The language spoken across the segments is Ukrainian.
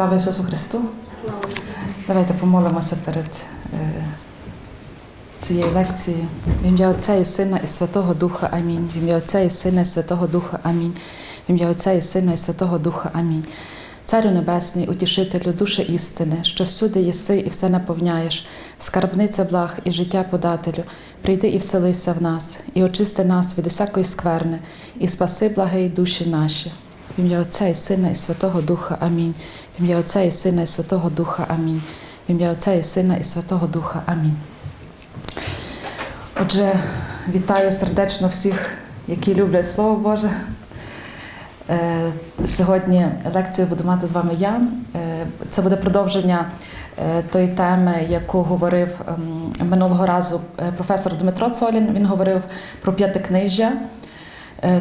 Слава Ісусу Христу! Давайте помолимося перед е, цією лекцією. В ім'я Отця і Сина і Святого Духа Амінь. В ім'я Отця і Сина і Святого Духа Амінь. В ім'я Отця і Сина і Святого Духа Амінь. Царю Небесний, утішителю, душі істини, що всюди єси і все наповняєш, скарбниця благ і життя подателю, прийди і вселися в нас, і очисти нас від усякої скверни, і спаси благи душі наші. В ім'я Отця і Сина і Святого Духа Амінь. В ім'я Отця і Сина і Святого Духа Амінь. В ім'я Отця і Сина і Святого Духа Амінь. Отже, вітаю сердечно всіх, які люблять Слово Боже. Е, Сьогодні лекцію буду мати з вами я. Е, Це буде продовження е, тої теми, яку говорив ем, минулого разу професор Дмитро Цолін. Він говорив про п'ятикнижжя,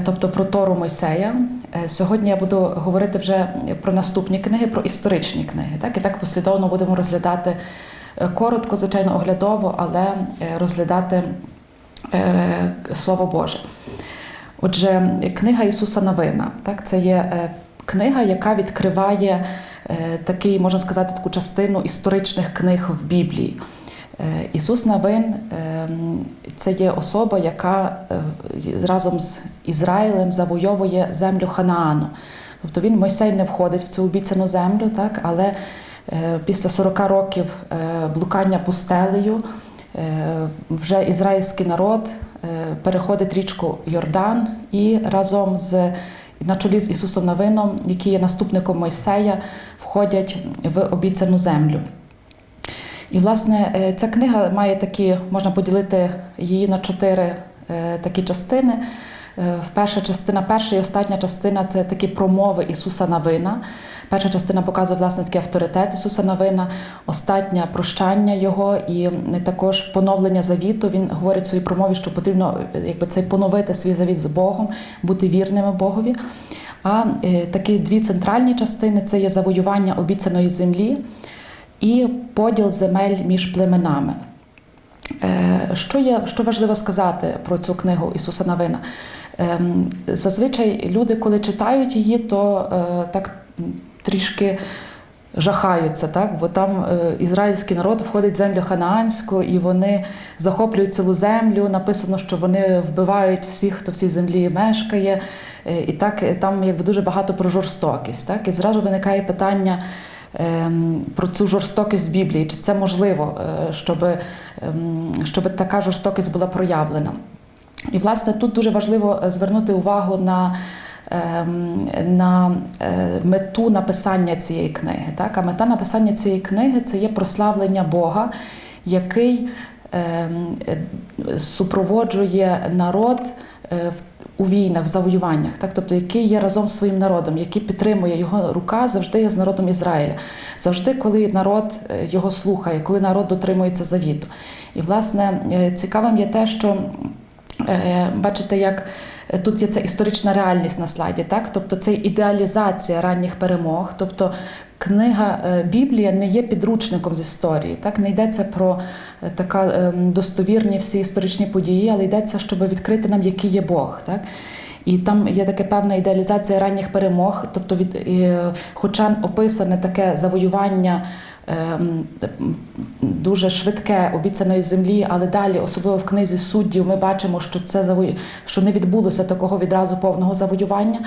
тобто про Тору Мойсея. Е, Сьогодні я буду говорити вже про наступні книги, про історичні книги. Так? І так послідовно будемо розглядати е, коротко, звичайно, оглядово, але е, розглядати е, Слово Боже. Отже, книга Ісуса Новина, так, це є е, книга, яка відкриває е, такий, можна сказати, таку частину історичних книг в Біблії. Е, Ісус Новин е, це є особа, яка е, разом з Ізраїлем завойовує землю Ханаану. Тобто він Мойсей не входить в цю обіцяну землю, так, але е, після 40 років блукання пустелею вже ізраїльський народ переходить річку Йордан і разом з на чолі з Ісусом Новином, який є наступником Мойсея, входять в обіцяну землю. І, власне, е, ця книга має такі, можна поділити її на чотири е, такі частини. Е, Перша частина, перша і остання частина це такі промови Ісуса Навина. Перша частина показує власне такий авторитет Ісуса Навина, остання прощання Його і також поновлення завіту. Він говорить в своїй промові, що потрібно якби цей поновити свій завіт з Богом, бути вірними Богові. А такі дві центральні частини це є завоювання обіцяної землі і поділ земель між племенами. Е, Що є, що важливо сказати про цю книгу Ісуса Навина? Ем, Зазвичай люди, коли читають її, то е, так трішки жахаються, так? бо там е, ізраїльський народ входить в землю ханаанську, і вони захоплюють цілу землю. Написано, що вони вбивають всіх, хто в цій землі мешкає. І так там якби дуже багато про жорстокість. Так? І зразу виникає питання. Ем, Про цю жорстокість в Біблії, чи це можливо, е, щоб, ем, щоб така жорстокість була проявлена. І, власне, тут дуже важливо е, звернути увагу на, ем, на е, мету написання цієї книги. Так? А мета написання цієї книги це є прославлення Бога, який супроводжує народ в- у війнах, в завоюваннях, так? тобто який є разом з своїм народом, який підтримує його рука, завжди є з народом Ізраїля. Завжди, коли народ е, його слухає, коли народ дотримується завіту. І, власне, е, цікавим є те, що Е, Бачите, як тут є ця історична реальність на слайді, так? Тобто це ідеалізація ранніх перемог. Тобто книга е, Біблія не є підручником з історії. Так? Не йдеться про е, така ем, достовірні всі історичні події, але йдеться, щоб відкрити нам, який є Бог. Так? І там є така певна ідеалізація ранніх перемог, тобто від, е, хоча описане таке завоювання ем, дуже швидке обіцяної землі, але далі, особливо в книзі суддів, ми бачимо, що це завою... що не відбулося такого відразу повного завоювання.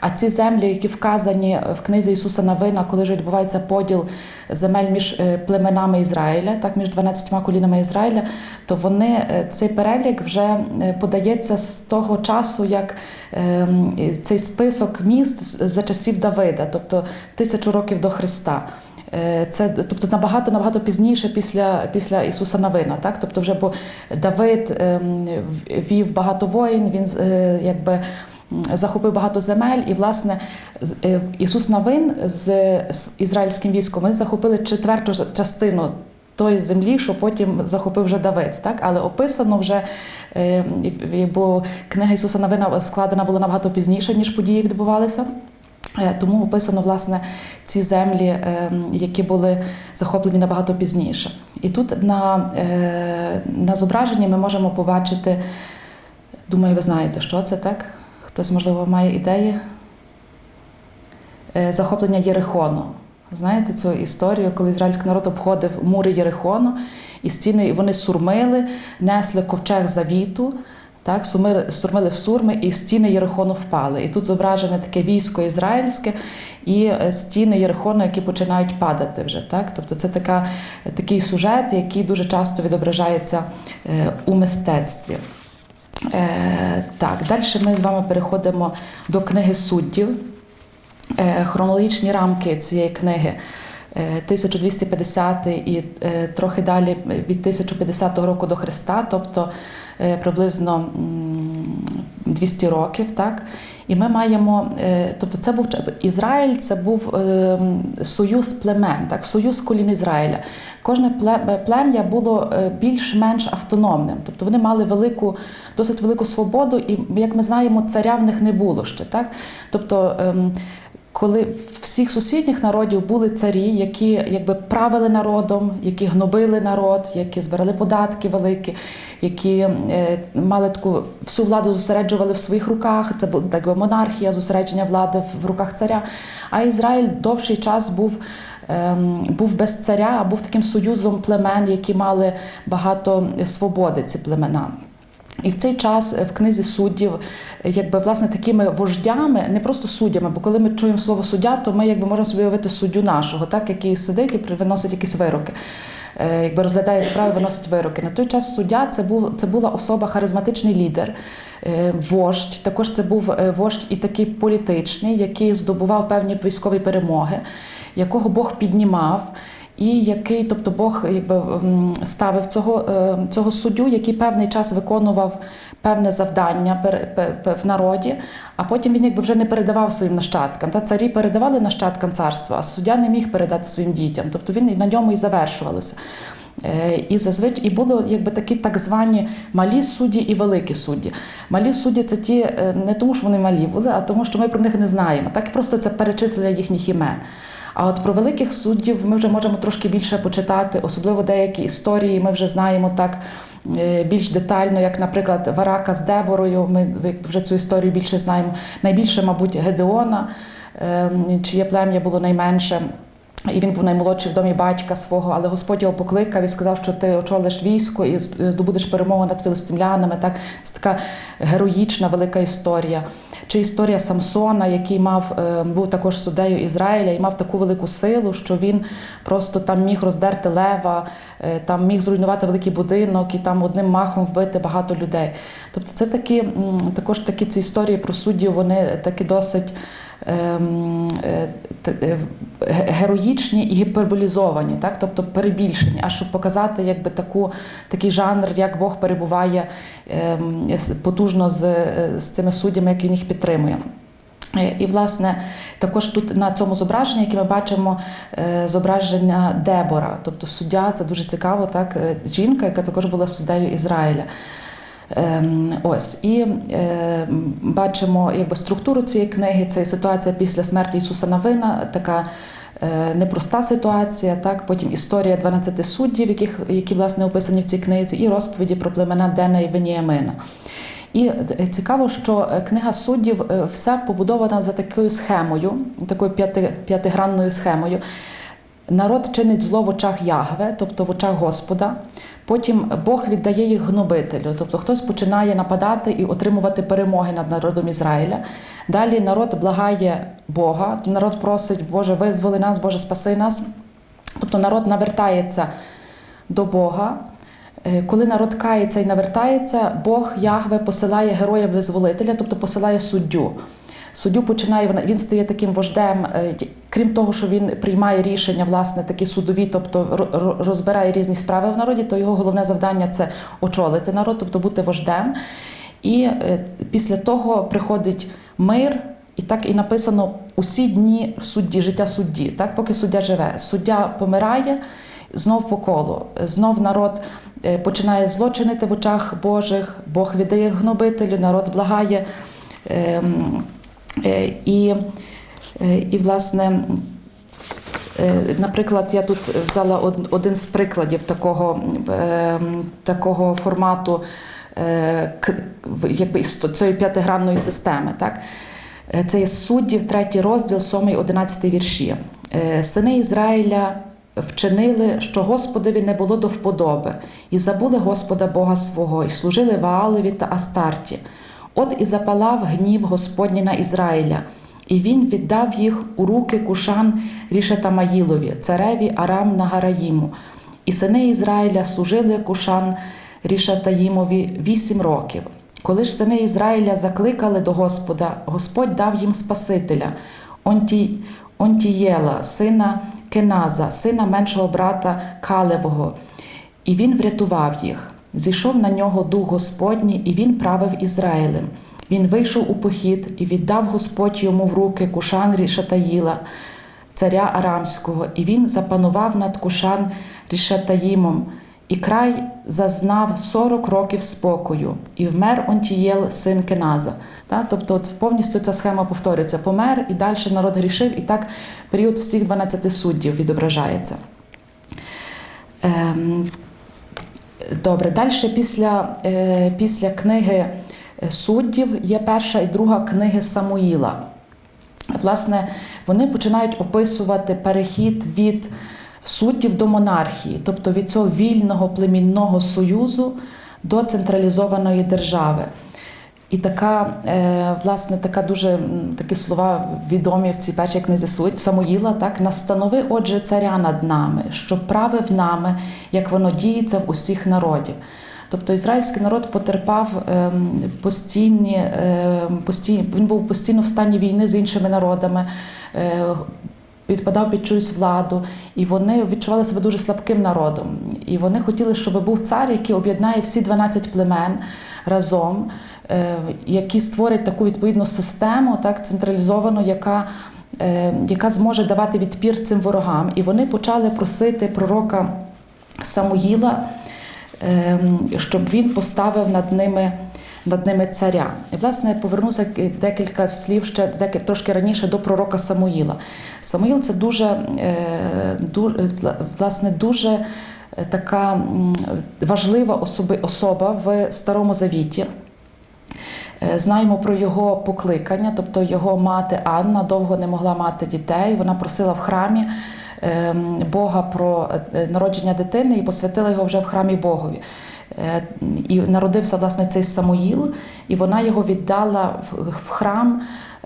А ці землі, які вказані в книзі Ісуса Навина, коли ж відбувається поділ земель між е, племенами Ізраїля, так між 12 колінами Ізраїля, то вони е, цей перелік вже е, подається з того часу, як ем, цей список міст за часів Давида, тобто тисячу років до Христа. Е, Це тобто набагато набагато пізніше після, після Ісуса Навина. Так? Тобто, вже бо Давид ем, вів багато воїн, він е, якби захопив багато земель, і власне е, Ісус Навин з, ізраїльським військом вони захопили четверту частину. Тої землі, що потім захопив вже Давид, так але описано вже, е, бо книга Ісуса Навина складена була набагато пізніше, ніж події відбувалися. Е, Тому описано власне ці землі, які були захоплені набагато пізніше. І тут на, на зображенні ми можемо побачити, думаю, ви знаєте, що це так? Хтось, можливо, має ідеї? Е, Захоплення Єрихону. Знаєте цю історію, коли ізраїльський народ обходив мури Єрихону, і стіни вони сурмили, несли ковчег завіту. Так, сурмили, сурмили в сурми, і стіни Єрихону впали. І тут зображене таке військо ізраїльське і е, стіни Єрихону, які починають падати вже. Так? Тобто це така, такий сюжет, який дуже часто відображається е, у мистецтві. Е, так, далі ми з вами переходимо до книги суддів. Е, хронологічні рамки цієї книги. е, 1250 і е, трохи далі від 1050 року до Христа, тобто е, приблизно 200 років. Так? І ми маємо, е, тобто це був Ізраїль, це був е, союз племен, так, союз колін Ізраїля. Кожне пле- плем'я було е, більш-менш автономним, тобто вони мали велику, досить велику свободу, і як ми знаємо, царя в них не було ще. Так? Тобто, ем, коли всіх сусідніх народів були царі, які якби правили народом, які гнобили народ, які збирали податки великі, які е, мали таку всю владу зосереджували в своїх руках. Це була так би монархія, зосередження влади в руках царя. А Ізраїль довший час був. ем, Був без царя, а був таким союзом племен, які мали багато свободи, ці племена. І в цей час е, в книзі суддів, е, якби власне такими вождями, не просто суддями, бо коли ми чуємо слово суддя, то ми якби можемо собі уявити суддю нашого, так який сидить і виносить якісь вироки. Е, Якби розглядає справи, виносить вироки. На той час суддя це був це була особа, харизматичний лідер, вождь. Також це був вождь і такий політичний, який здобував певні військові перемоги, якого Бог піднімав. І який, тобто Бог якби ставив цього, е, цього суддю, який певний час виконував певне завдання в народі, а потім він якби вже не передавав своїм нащадкам. Та царі передавали нащадкам царства, а суддя не міг передати своїм дітям. Тобто він на ньому і завершувалося. Е, І зазвичай і було якби такі так звані малі судді і великі судді. Малі судді це ті е, не тому, що вони малі були, а тому, що ми про них не знаємо. Так просто це перечислення їхніх імен. А от про великих суддів ми вже можемо трошки більше почитати, особливо деякі історії. Ми вже знаємо так е, більш детально, як, наприклад, Варака з Деборою. Ми вже цю історію більше знаємо. Найбільше, мабуть, Гедеона, е, чиє плем'я було найменше. І він був наймолодший в домі батька свого, але Господь його покликав і сказав, що ти очолиш військо і здобудеш перемогу над філистимлянами. Так це така героїчна велика історія. Чи історія Самсона, який мав е, був також суддею Ізраїля і мав таку велику силу, що він просто там міг роздерти лева, е, там міг зруйнувати великий будинок і там одним махом вбити багато людей. Тобто, це такі також такі ці історії про суддів, вони такі досить. Ем, е, е, ге- Героїчні і гіперболізовані, так? тобто перебільшені, аж щоб показати якби, таку, такий жанр, як Бог перебуває ем, потужно з, з цими суддями, як він їх підтримує. Е, І, власне, також тут на цьому зображенні, яке ми бачимо, зображення Дебора, тобто суддя, це дуже цікаво, так, жінка, яка також була суддею Ізраїля. Ем, Ось і е, бачимо якби структуру цієї книги. Це ситуація після смерті Ісуса Навина, така е, непроста ситуація. Так, потім історія 12 суддів, яких які власне описані в цій книзі, і розповіді про племена Дена і Веніамина. І е, цікаво, що е, книга суддів е, все побудована за такою схемою, такою п'яти, п'ятигранною схемою. Народ чинить зло в очах Ягве, тобто в очах Господа. Потім Бог віддає їх гнобителю, тобто хтось починає нападати і отримувати перемоги над народом Ізраїля. Далі народ благає Бога, народ просить, Боже, визволи нас, Боже, спаси нас. Тобто народ навертається до Бога. Е, Коли народ кається і навертається, Бог Ягве посилає героя-визволителя, тобто посилає суддю. Суддю починає він стає таким вождем, е, крім того, що він приймає рішення, власне, такі судові, тобто ро- ро- розбирає різні справи в народі, то його головне завдання це очолити народ, тобто бути вождем. І е, після того приходить мир, і так і написано усі дні судді, життя судді, так, поки суддя живе. Суддя помирає, знов по колу, знов народ е, починає злочинити в очах Божих, Бог віддає гнобителю, народ благає. Ем, е, І, і власне, е, наприклад, я тут взяла один з прикладів такого, ем, такого формату е, якби, цієї п'ятигранної системи. Так? Е, Це є суддів, третій розділ, сьомий, одинадцятий вірші. е, сини Ізраїля вчинили, що Господові не було до вподоби, і забули Господа Бога свого, і служили Ваалові та Астарті. От і запалав гнів Господній на Ізраїля, і він віддав їх у руки Кушан Рішетамаїлові, цареві Арам Нагараїму. І сини Ізраїля служили Кушан Рішатаїмові вісім років. Коли ж сини Ізраїля закликали до Господа, Господь дав їм Спасителя, Онті, Онтієла, сина Кеназа, сина меншого брата Калевого, і він врятував їх. Зійшов на нього дух Господній, і він правив Ізраїлем. Він вийшов у похід і віддав Господь йому в руки Кушан Рішатаїла, царя Арамського, і він запанував над Кушан Рішатаїмом, і край зазнав 40 років спокою, і вмер Онтієл, син Кеназа. Тобто от повністю ця схема повторюється. Помер і далі народ грішив, і так період всіх 12 суддів відображається. Ем, Добре, далі після, е, після книги суддів є перша і друга книги Самуїла. Власне, вони починають описувати перехід від суддів до монархії, тобто від цього вільного племінного союзу до централізованої держави. І така, е, власне, така дуже такі слова відомі в цій першій книзі Суд Самуїла, так настанови, отже, царя над нами, що правив нами, як воно діється в усіх народів. Тобто ізраїльський народ потерпав ем, постійні, ем, постій, він був постійно в стані війни з іншими народами. е, Підпадав під чиюсь владу, і вони відчували себе дуже слабким народом. І вони хотіли, щоб був цар, який об'єднає всі 12 племен разом, е, який створить таку відповідну систему, так централізовану, яка, е, яка зможе давати відпір цим ворогам. І вони почали просити пророка Самуїла, щоб він поставив над ними. Над ними царя. І, власне, повернуся декілька слів ще декілька, трошки раніше до пророка Самуїла. Самуїл це дуже, е, власне, дуже е, така важлива особа в Старому Завіті. Е, Знаємо про його покликання, тобто його мати Анна довго не могла мати дітей. Вона просила в храмі ем, Бога про е, народження дитини і посвятила його вже в храмі Богові. Е, І народився власне цей Самуїл, і вона його віддала в- храм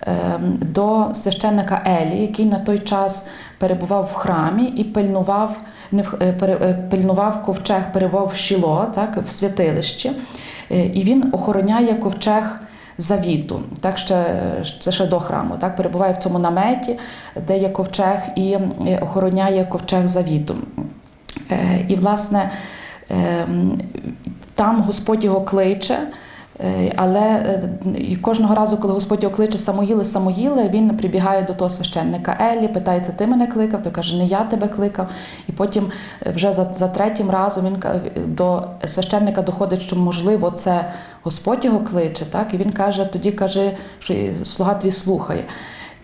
ем, до священника Елі, який на той час перебував в храмі і пильнував, не е, пильнував ковчег, перебував в Шіло, так, в святилищі. Е, І він охороняє ковчег завіту. Так ще це ще до храму. Так перебуває в цьому наметі, де є ковчег, і охороняє ковчег завіту. Е, І, власне, ем, там Господь його кличе. Е, Але е, кожного разу, коли Господь його кличе Самуїле, Самуїле, він прибігає до того священника Елі, питається, ти мене кликав? Той каже, не я тебе кликав. І потім е, вже за, за третім разом він до священника доходить, що можливо це Господь його кличе. Так? І він каже, тоді каже, що слуга твій слухає.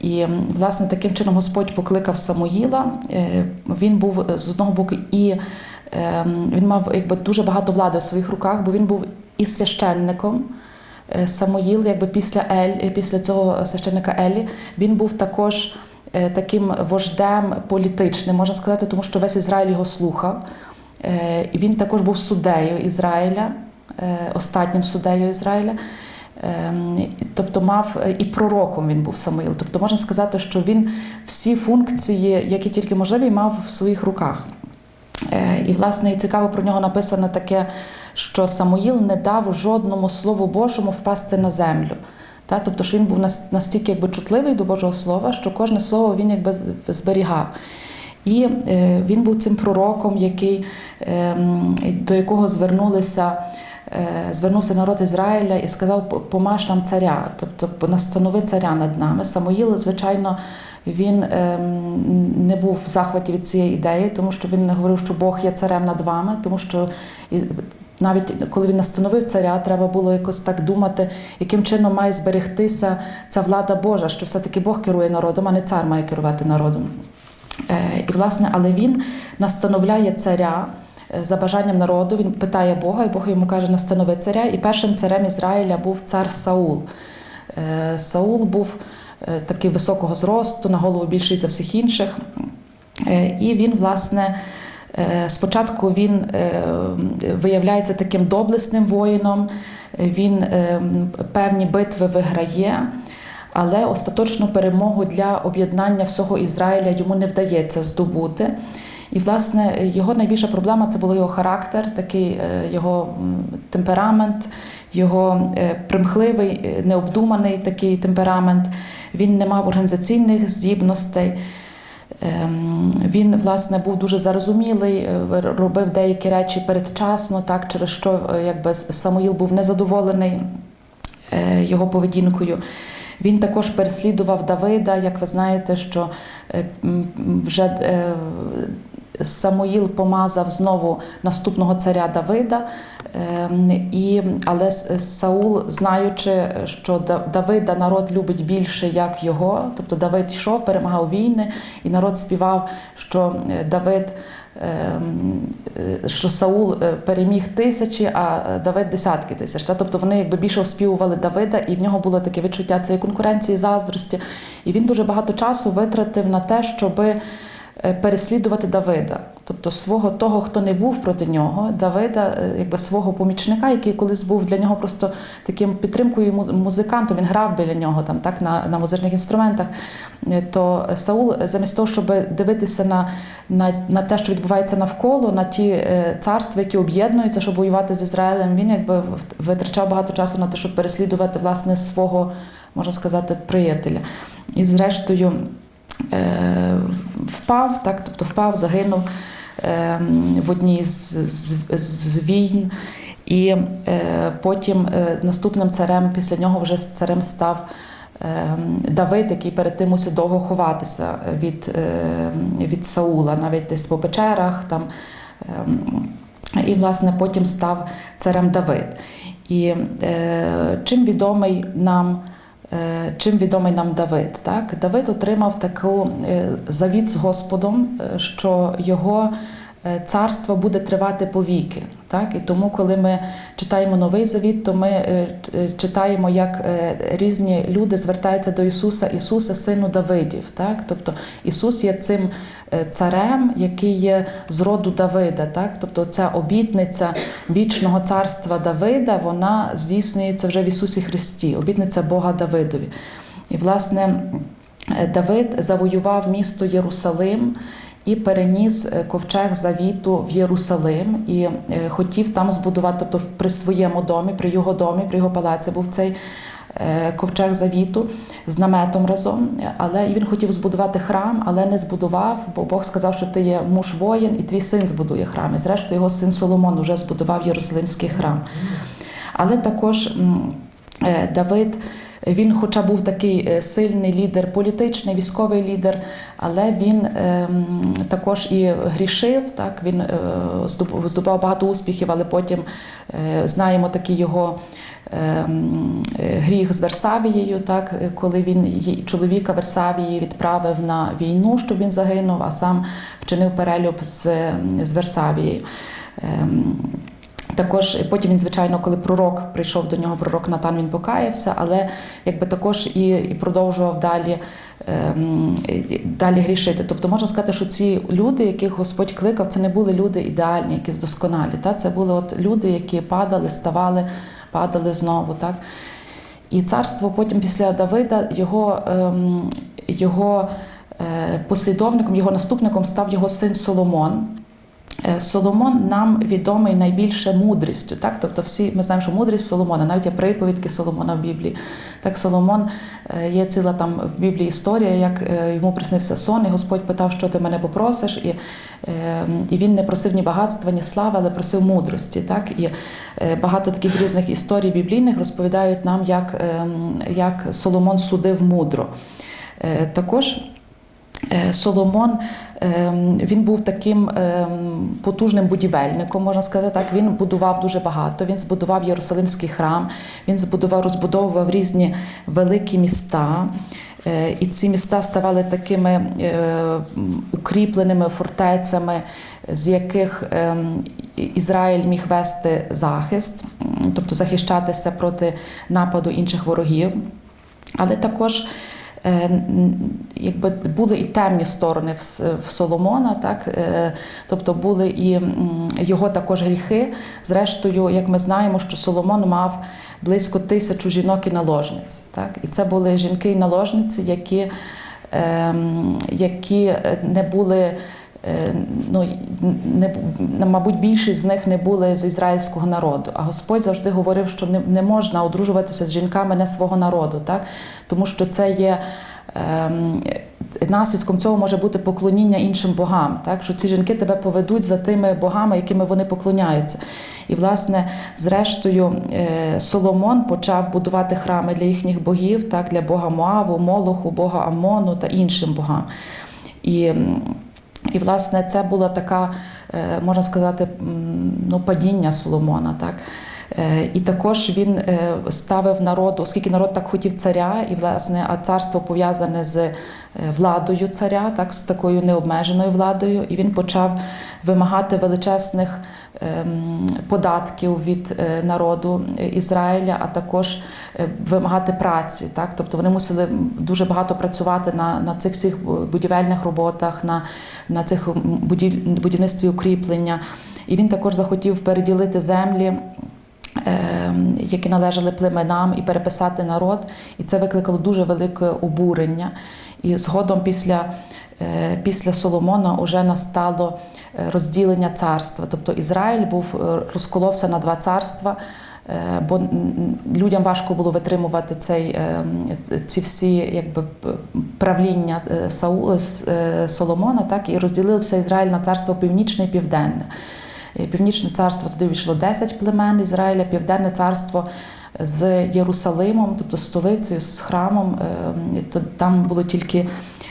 І власне таким чином Господь покликав Самуїла. Е, Він був з одного боку і він мав якби дуже багато влади у своїх руках, бо він був і священником. Е, Самуїл, якби після Ель, е, після цього священника Елі, він був також е, таким вождем політичним, можна сказати, тому що весь Ізраїль його слухав. І він також був суддею Ізраїля, останнім суддею Ізраїля. Ем, Тобто мав і пророком він був Самуїл. Тобто можна сказати, що він всі функції, які тільки можливі, мав в своїх руках. І, власне, цікаво про нього написано таке, що Самуїл не дав жодному слову Божому впасти на землю. Та? Тобто, що він був настільки якби, чутливий до Божого Слова, що кожне слово він якби зберігав. І е, він був цим пророком, який, ем, до якого звернулися, е, звернувся народ Ізраїля і сказав: «По- помаж нам царя, тобто настанови царя над нами. Самуїл, звичайно, він ем, не був в захваті від цієї ідеї, тому що він не говорив, що Бог є царем над вами, тому що навіть коли він настановив царя, треба було якось так думати, яким чином має зберегтися ця влада Божа, що все-таки Бог керує народом, а не цар має керувати народом. Е, І, власне, але він настановляє царя е, за бажанням народу. Він питає Бога, і Бог йому каже: настанови царя. І першим царем Ізраїля був цар Саул. Е, Саул був такий високого зросту, на голову більший за всіх інших. І він, власне, спочатку він е, виявляється таким доблесним воїном, він е, певні битви виграє, але остаточну перемогу для об'єднання всього Ізраїля йому не вдається здобути. І, власне, його найбільша проблема це було його характер, такий е, його темперамент, його е, примхливий, е, необдуманий такий темперамент. Він не мав організаційних здібностей. Ем, Він, власне, був дуже зарозумілий, е, робив деякі речі передчасно, так, через що е, якби, Самуїл був незадоволений е, його поведінкою. Він також переслідував Давида, як ви знаєте, що вже Самуїл помазав знову наступного царя Давида, і, але Саул, знаючи, що Давида народ любить більше, як його, тобто Давид йшов, перемагав війни, і народ співав, що е, Давид. ем, е, Що Саул е, переміг тисячі, а Давид десятки тисяч. Тобто вони якби більше оспівували Давида, і в нього було таке відчуття цієї конкуренції, заздрості. І він дуже багато часу витратив на те, щоби переслідувати Давида, тобто свого того, хто не був проти нього, Давида, е, якби свого помічника, який колись був для нього просто таким підтримкою музикантом. Він грав біля нього там, так на, на музичних інструментах. Е, То Саул, е, замість того, щоб дивитися на, на, на те, що відбувається навколо, на ті е, царства, які об'єднуються, щоб воювати з Ізраїлем, він якби витрачав багато часу на те, щоб переслідувати власне свого, можна сказати, приятеля. І зрештою е, впав, так, тобто впав, загинув е, в одній з, з, з війн. І е, потім е, наступним царем після нього вже царем став е, Давид, який перед тим мусив довго ховатися від, е, від Саула, навіть десь по печерах. Там, е, і, власне, потім став царем Давид. І е, чим відомий нам Е, Чим відомий нам Давид? Так? Давид отримав таку е, завіт з Господом, е, що його е, царство буде тривати повіки. Так? І тому, коли ми читаємо новий завіт, то ми е, е, читаємо, як е, різні люди звертаються до Ісуса, Ісуса, сину Давидів. Так? Тобто Ісус є цим е, царем, який є з роду Давида. Так? Тобто ця обітниця вічного царства Давида, вона здійснюється вже в Ісусі Христі, обітниця Бога Давидові. І, власне, е, Давид завоював місто Єрусалим і переніс е, ковчег завіту в Єрусалим і е, хотів там збудувати, тобто при своєму домі, при його домі, при його палаці був цей е, ковчег завіту з наметом разом. Але він хотів збудувати храм, але не збудував, бо Бог сказав, що ти є муж воїн, і твій син збудує храм. І зрештою його син Соломон вже збудував Єрусалимський храм. Але також Давид. Він, хоча був такий е, сильний лідер, політичний, військовий лідер, але він ем, також і грішив. Так він е, здобував багато успіхів, але потім е, знаємо такий його ем, гріх з Версавією, так коли він чоловіка Версавії відправив на війну, щоб він загинув, а сам вчинив перелюб з, з Версавією. Також потім він, звичайно, коли пророк прийшов до нього, пророк Натан, він покаявся, але якби також і, і продовжував далі, ем, далі грішити. Тобто можна сказати, що ці люди, яких Господь кликав, це не були люди ідеальні, якісь досконалі. Та? Це були от люди, які падали, ставали, падали знову. Так? І царство потім після Давида його, ем, його е, послідовником, його наступником став його син Соломон. Е, Соломон нам відомий найбільше мудрістю. Так? Тобто всі ми знаємо, що мудрість Соломона, навіть є приповідки Соломона в Біблії. Так, Соломон е, є ціла там в Біблії історія, як е, йому приснився сон, і Господь питав, що ти мене попросиш. І, е, і він не просив ні багатства, ні слави, але просив мудрості. Так? І багато таких різних історій біблійних розповідають нам, як, ем, як Соломон судив мудро. Також Соломон ем, він був таким ем, потужним будівельником, можна сказати так. Він будував дуже багато. Він збудував Єрусалимський храм, він збудував, розбудовував різні великі міста. Е, І ці міста ставали такими е, укріпленими фортецями, з яких ем, Ізраїль міг вести захист, тобто захищатися проти нападу інших ворогів. Але також е, якби були і темні сторони в, Соломона, так? Е, тобто були і його також гріхи. Зрештою, як ми знаємо, що Соломон мав близько тисячу жінок і наложниць. Так? І це були жінки і наложниці, які, ем, які е, не були. Е, Ну, не, бу- мабуть, більшість з них не були з ізраїльського народу. А Господь завжди говорив, що не, не можна одружуватися з жінками не свого народу, так? тому що це є ем, наслідком цього може бути поклоніння іншим богам, так? що ці жінки тебе поведуть за тими богами, якими вони поклоняються. І, власне, зрештою, е, Соломон почав будувати храми для їхніх богів, так? для Бога Моаву, Молоху, Бога Амону та іншим богам. І і, власне, це була така, е, можна сказати, ну, падіння Соломона. Так? Е, І також він е, ставив народ, оскільки народ так хотів царя, і власне, а царство пов'язане з е, владою царя, так, з такою необмеженою владою, і він почав вимагати величезних ем, податків від народу Ізраїля, а також вимагати праці. Так? Тобто вони мусили дуже багато працювати на, на цих всіх будівельних роботах, на, на цих будівництві укріплення. І він також захотів переділити землі. Ем, Які належали племенам і переписати народ, і це викликало дуже велике обурення. І згодом після, е, після Соломона вже настало е, розділення царства. Тобто Ізраїль був е, розколовся на два царства, бо людям важко було витримувати цей, ці всі якби, правління Саула, Соломона, так, і розділився Ізраїль на царство північне і південне. Е, Північне царство туди війшло 10 племен Ізраїля, південне царство з Єрусалимом, тобто столицею, з храмом. е, Там було тільки,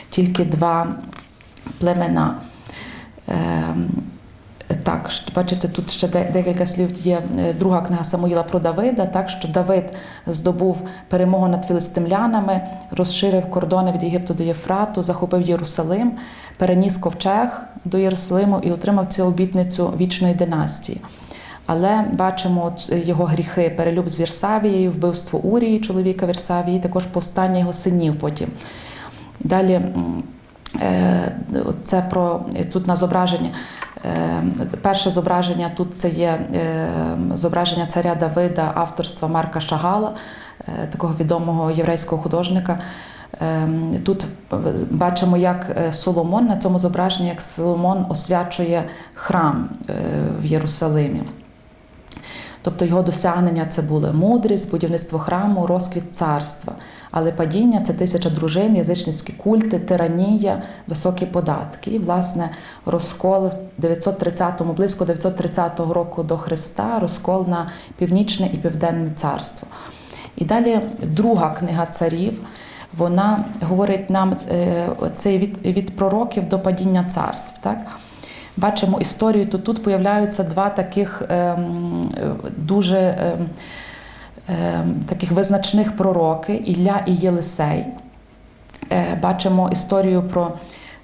тільки два племена. Так, бачите, тут ще декілька слів є е, друга книга Самуїла про Давида, так що Давид здобув перемогу над філистимлянами, розширив кордони від Єгипту до Єфрату, захопив Єрусалим, переніс ковчег до Єрусалиму і отримав цю обітницю вічної династії. Але бачимо от його гріхи, перелюб з Вірсавією, вбивство Урії, чоловіка Вірсавії, також повстання його синів потім. Далі е, це про тут на зображенні. Е, Перше зображення тут це є е, зображення царя Давида авторства Марка Шагала, е, такого відомого єврейського художника. Тут бачимо, як Соломон на цьому зображенні, як Соломон освячує храм в Єрусалимі. Тобто його досягнення це були мудрість, будівництво храму, розквіт царства. Але падіння це тисяча дружин, язичницькі культи, тиранія, високі податки. І, власне, розкол в 930-му, близько 930 року до Христа, розкол на північне і південне царство. І далі друга книга царів. Вона говорить нам е, це від, від пророків до падіння царств. Так? Бачимо історію, то тут появляються два таких ем, дуже ем, таких визначних пророки Ілля і Єлисей. Е, бачимо історію про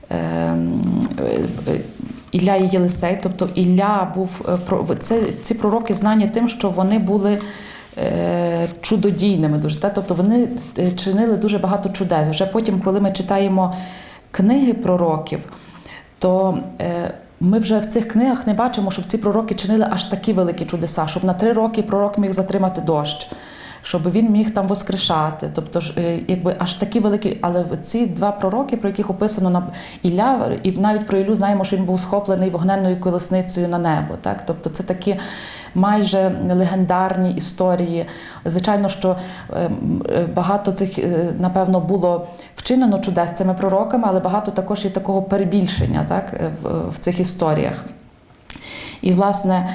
ем, е, Ілля і Єлисей. Тобто Ілля був е, це, ці пророки знані тим, що вони були. Чудодійними дуже та тобто вони чинили дуже багато чудес. Вже потім, коли ми читаємо книги пророків, то ми вже в цих книгах не бачимо, щоб ці пророки чинили аж такі великі чудеса, щоб на три роки пророк міг затримати дощ, щоб він міг там воскрешати. Тобто, ж, е, якби аж такі великі. Але ці два пророки, про яких описано на Ілля, і навіть про Іллю знаємо, що він був схоплений вогненною колесницею на небо. Так? Тобто, це такі майже легендарні історії. Звичайно, що е, м, е, багато цих, е, напевно, було вчинено чудес цими пророками, але багато також є такого перебільшення так, в, в цих історіях. І, власне,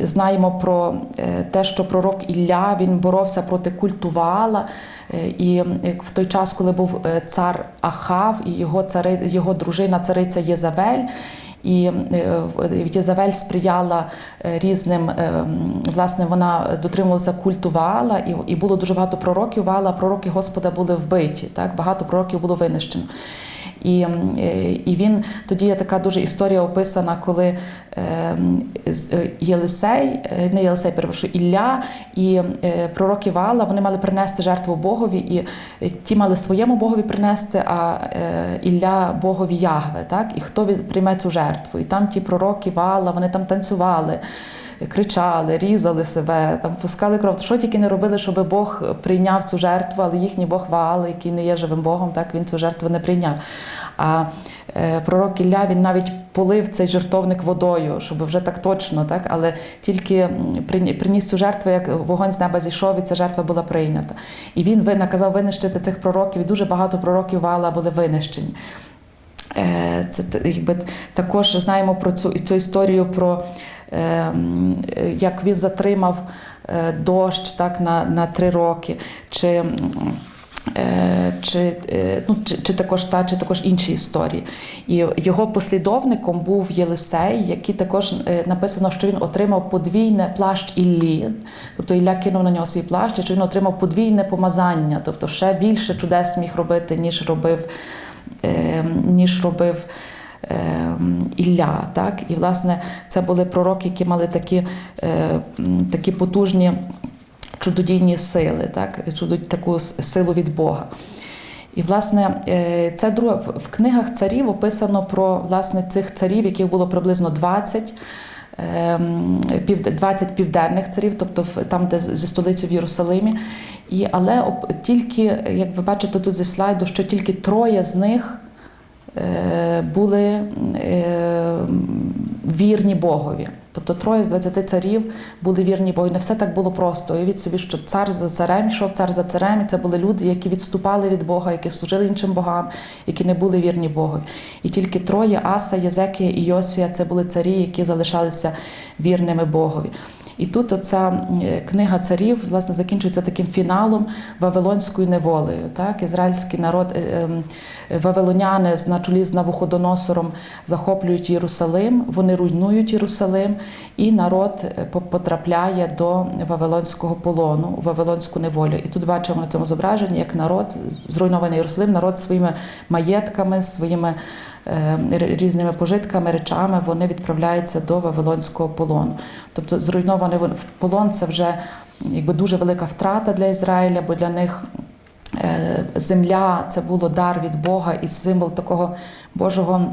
знаємо про е, те, що пророк Ілля він боровся проти культу Ваала. Е, І в той час, коли був е, цар Ахав і його, цари, його дружина, цариця Єзавель. І Єзавель сприяла різним, власне, вона дотримувалася культу Ваала, і, і було дуже багато пророків Ваала, пророки Господа були вбиті. Так? Багато пророків було винищено. І, е, і він тоді є така дуже історія описана, коли е, е, Єлисей, не Єлисей, перепрошую, Ілля і пророк Івала, вони мали принести жертву Богові, і ті мали своєму Богові принести, а Ілля Богові Ягве. Так? І хто прийме цю жертву? І там ті пророки Івала, вони там танцювали. Кричали, різали себе, там пускали кров. Що тільки не робили, щоб Бог прийняв цю жертву, але їхній Бог Ваал, який не є живим Богом, так він цю жертву не прийняв. А е, пророк Ілля він навіть полив цей жертовник водою, щоб вже так точно, так але тільки приніс цю жертву, як вогонь з неба зійшов, і ця жертва була прийнята. І він наказав винищити цих пророків, і дуже багато пророків Ваала були винищені. Е, Це якби також знаємо про цю, цю історію про як він затримав е, дощ так, на, на три роки. Чи, е, чи, е, ну, чи, чи також та, чи також інші історії. І його послідовником був Єлисей, який також написано, що він отримав подвійне плащ Іллі. Тобто Ілля кинув на нього свій плащ, і що він отримав подвійне помазання, тобто ще більше чудес міг робити, ніж робив е, ніж робив Ілля. Так? І, власне, це були пророки, які мали такі, е, такі потужні чудодійні сили, так? Таку силу від Бога. І, власне, е, це друге в- книгах царів описано про власне цих царів, яких було приблизно 20. ем, 20 південних царів, тобто там, де зі столицею в Єрусалимі. І, але тільки, як ви бачите тут зі слайду, що тільки троє з них були е, вірні Богові. Тобто троє з 20 царів були вірні Богу. Не все так було просто. Уявіть собі, що цар за царем йшов, цар за царем, і це були люди, які відступали від Бога, які служили іншим богам, які не були вірні Богові. І тільки троє Аса, Єзекія і Йосія це були царі, які залишалися вірними Богові. І тут оця е, книга царів власне закінчується таким фіналом вавилонською неволею. Так? Ізраїльський народ, е, ем, вавилоняни на чолі з Навуходоносором захоплюють Єрусалим, вони руйнують Єрусалим, і народ е, по- потрапляє до вавилонського полону, у вавилонську неволю. І тут бачимо на цьому зображенні, як народ, зруйнований Єрусалим, народ своїми маєтками, своїми різними пожитками, речами, вони відправляються до Вавилонського полону. Тобто зруйнований полон це вже якби дуже велика втрата для Ізраїля, бо для них е, земля це було дар від Бога і символ такого Божого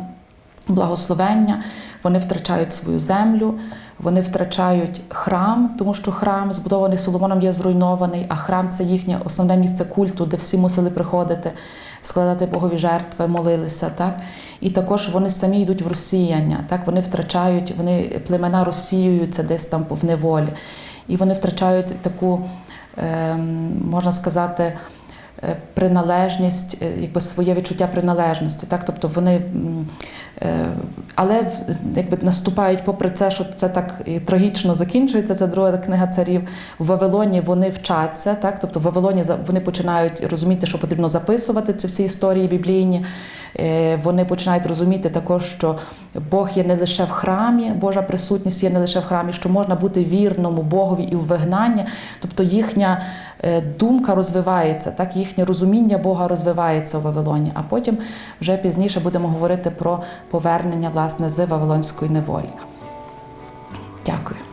благословення. Вони втрачають свою землю, вони втрачають храм, тому що храм, збудований Соломоном, є зруйнований, а храм це їхнє основне місце культу, де всі мусили приходити, складати Богові жертви, молилися. Так? І також вони самі йдуть в розсіяння, так? вони втрачають, вони племена розсіюються десь там в неволі. І вони втрачають таку, ем, можна сказати, приналежність, е, якби своє відчуття приналежності. Так? Тобто вони, е, але якби наступають, попри це, що це так і трагічно закінчується, це друга книга царів. В Вавилоні вони вчаться, так? тобто в Вавилоні вони починають розуміти, що потрібно записувати ці всі історії біблійні. Е, Вони починають розуміти також, що Бог є не лише в храмі, Божа присутність є не лише в храмі, що можна бути вірному Богові і в вигнанні. Тобто їхня е, думка розвивається, так їхнє розуміння Бога розвивається у Вавилоні. А потім вже пізніше будемо говорити про повернення власне з Вавилонської неволі. Дякую.